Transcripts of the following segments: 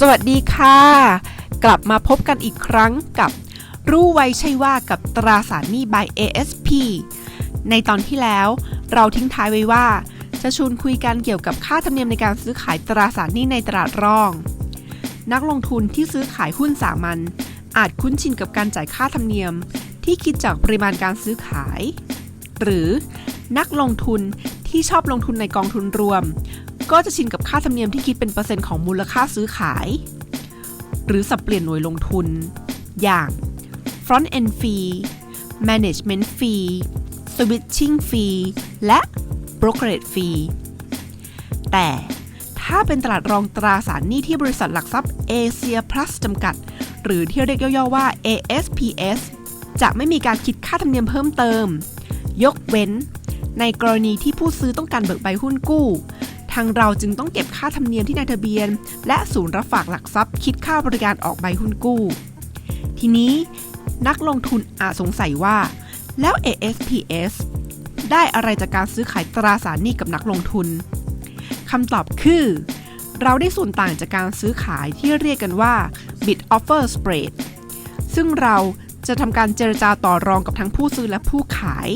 สวัสดีค่ะ กลับมาพบกันอีกครั้งกับรู้ไว้ใช่ว่ากับตราสารหนี้ by ASP ในตอนที่แล้วเราทิ้งท้ายไว้ว่า จะชวนคุยกันเกี่ยวกับค่าธรรมเนียมในการซื้อขายตราสารหนี้ในตลาดรอง นักลงทุนที่ซื้อขายหุ้นสามัญอาจคุ้นชินกับการจ่ายค่าธรรมเนียมที่คิดจากปริมาณการซื้อขาย หรือนักลงทุนที่ชอบลงทุนในกองทุนรวม ก็จะชินกับค่าธรรมเนียมที่คิดเป็นเปอร์เซ็นต์ของมูลค่าซื้อขาย หรือสับเปลี่ยนหน่วยลงทุน อย่าง front end fee management fee switching fee และ brokerage fee แต่ถ้าเป็นตลาดรองตราสารหนี้ที่บริษัทหลักทรัพย์ Asia Plus จำกัด หรือที่เรียกย่อๆว่า ASPS จะไม่มีการคิดค่าธรรมเนียมเพิ่มเติม ยกเว้น ในกรณีที่ผู้ซื้อต้องการเบิกใบหุ้นกู้ ทางเราจึงต้องเก็บค่าธรรมเนียมที่นายทะเบียน และศูนย์รับฝากหลักทรัพย์ คิดค่าบริการออกใบหุ้นกู้ ทีนี้นักลงทุนอาจสงสัยว่า แล้ว ASPS ได้อะไรจากการซื้อขายตราสารหนี้กับนักลงทุนคำตอบคือ เราได้ส่วนต่างจากการซื้อขายที่เรียกกันว่า bid offer spread ซึ่งเราจะทำการเจรจาต่อรองกับทั้งผู้ซื้อและผู้ขาย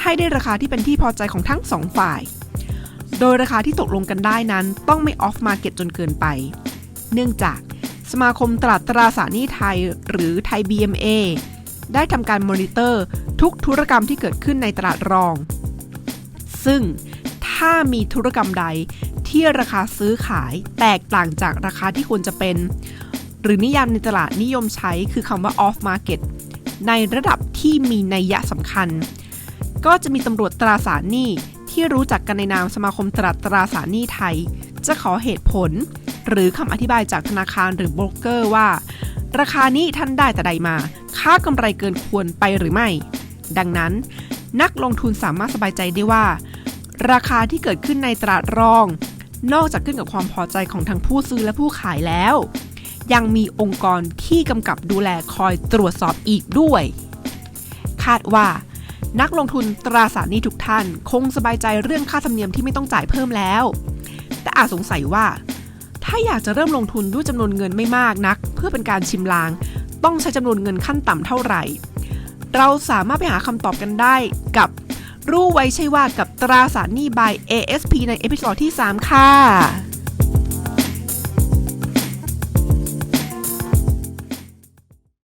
ให้ได้ราคาที่เป็นที่พอใจของทั้งสองฝ่าย โดยราคาที่ตกลงกันได้นั้นต้องไม่ off market จนเกินไป เนื่องจากสมาคมตลาดตราสารหนี้ไทยหรือไทย BMA ได้ทำการมอนิเตอร์ทุกธุรกรรมที่เกิดขึ้นในตลาดรอง ซึ่งถ้ามีธุรกรรมใดที่ราคาซื้อขายแตกต่างจากราคาที่ควรจะเป็น หรือนิยามในตลาดนิยมใช้คือคำว่า off market ในระดับที่มีนัยยะสำคัญ ก็จะมีตำรวจตราสารหนี้ ที่รู้จักกันในนามสมาคมตลาตราสารหนี้ไทย จะขอเหตุผล หรือคำอธิบายจากธนาคารหรือโบรกเกอร์ว่า ราคานี้ท่านได้แต่ใดมา ค่ากำไรเกินควรไปหรือไม่ ดังนั้น นักลงทุนสามารถสบายใจได้ว่า ราคาที่เกิดขึ้นในตลาดรอง นอกจากขึ้นกับความพอใจของทั้งผู้ซื้อและผู้ขายแล้ว ยังมีองค์กรที่กำกับดูแลคอยตรวจสอบอีกด้วย คาดว่า นักลงทุนตราสารหนี้ทุกท่าน คงสบายใจเรื่องค่าธรรมเนียมที่ไม่ต้องจ่ายเพิ่มแล้ว แต่อาจสงสัยว่า ถ้าอยากจะเริ่มลงทุนด้วยจำนวนเงินไม่มากนัก เพื่อเป็นการชิมลาง ต้องใช้จำนวนเงินขั้นต่ำเท่าไหร่ เราสามารถไปหาคำตอบกันได้กับรู้ไว้ใช่ว่ากับตราสารหนี้ by ASP ในเอพิโซดที่ 3 ค่ะ